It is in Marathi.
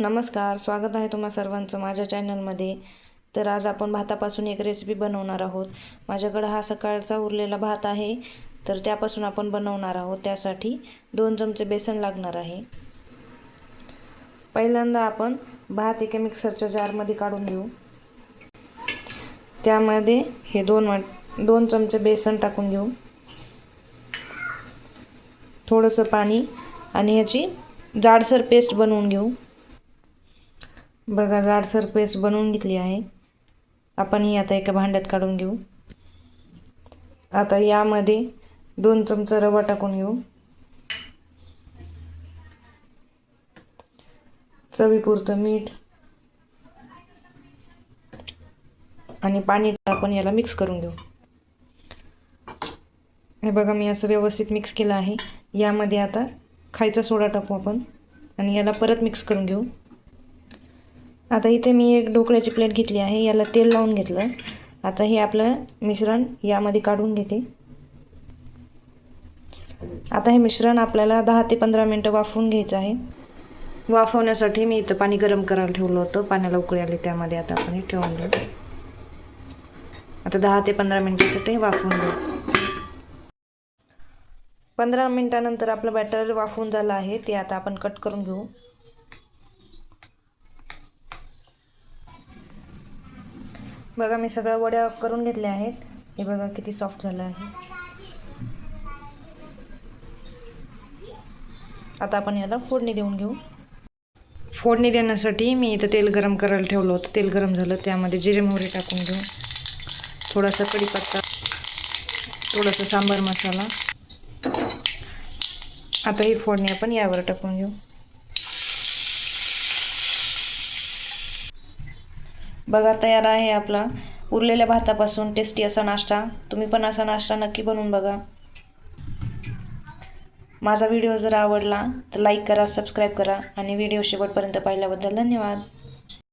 नमस्कार स्वागत आहे तुम्हा सर्वांचं माझ्या चॅनलमध्ये. तर आज आपण भातापासून एक रेसिपी बनवणार आहोत. माझ्याकडं हा सकाळचा उरलेला भात आहे. तर त्यापासून आपण बनवणार आहोत. त्यासाठी दोन चमचे बेसन लागणार आहे. पहिल्यांदा आपण भात एका मिक्सरच्या जारमध्ये काढून घेऊ. त्यामध्ये हे दोन वाट दोन चमचे बेसन टाकून घेऊ. थोडंसं पाणी आणि ह्याची जाडसर पेस्ट बनवून घेऊ. बघा जाडसर पेस्ट बनवून घेतली आहे. आपण ही आता एका भांड्यात काढून घेऊ. आता यामध्ये दोन चमचा रवा टाकून घेऊ. चवीपुरतं मीठ आणि पाणी टाकून याला मिक्स करून घेऊ. हे बघा मी असं व्यवस्थित मिक्स केलं आहे. यामध्ये आता खायचा सोडा टाकू आपण आणि याला परत मिक्स करून घेऊ. आता इथे मी एक ढोकळ्याची प्लेट घेतली आहे याला तेल लावून घेतलं. आता हे आपलं मिश्रण यामध्ये काढून घेते. आता हे मिश्रण आपल्याला दहा ते पंधरा मिनटं वाफवून घ्यायचं आहे. वाफवण्यासाठी मी इथं पाणी गरम करायला ठेवलं होतं. पाण्याला उकळी आली त्यामध्ये आता आपण हे ठेवून घेऊ आता दहा ते पंधरा मिनटासाठी वाफवून घेऊ. पंधरा मिनटानंतर आपलं बॅटर वाफवून झालं आहे ते आता आपण कट करून घेऊ. बघा मी सगळ्या वड्या करून घेतल्या आहेत. हे बघा किती सॉफ्ट झालं आहे. आता आपण याला फोडणी देऊन घेऊ. फोडणी देण्यासाठी मी इथं तेल गरम करायला ठेवलं होतं. तेल गरम झालं त्यामध्ये जिरे मोहरी टाकून घेऊ. थोडासा कढीपत्ता थोडासा सांबार मसाला. आता ही फोडणी आपण यावर टाकून घेऊ. बघा तयार आहे आपला. उरलेल्या भातापासून टेस्टी असा नाश्ता. तुम्ही पण असा नाश्ता नक्की बनवून बघा. माझा व्हिडिओ जर आवडला तर लाईक करा सबस्क्राईब करा. आणि व्हिडिओ शेवटपर्यंत पाहिल्याबद्दल धन्यवाद.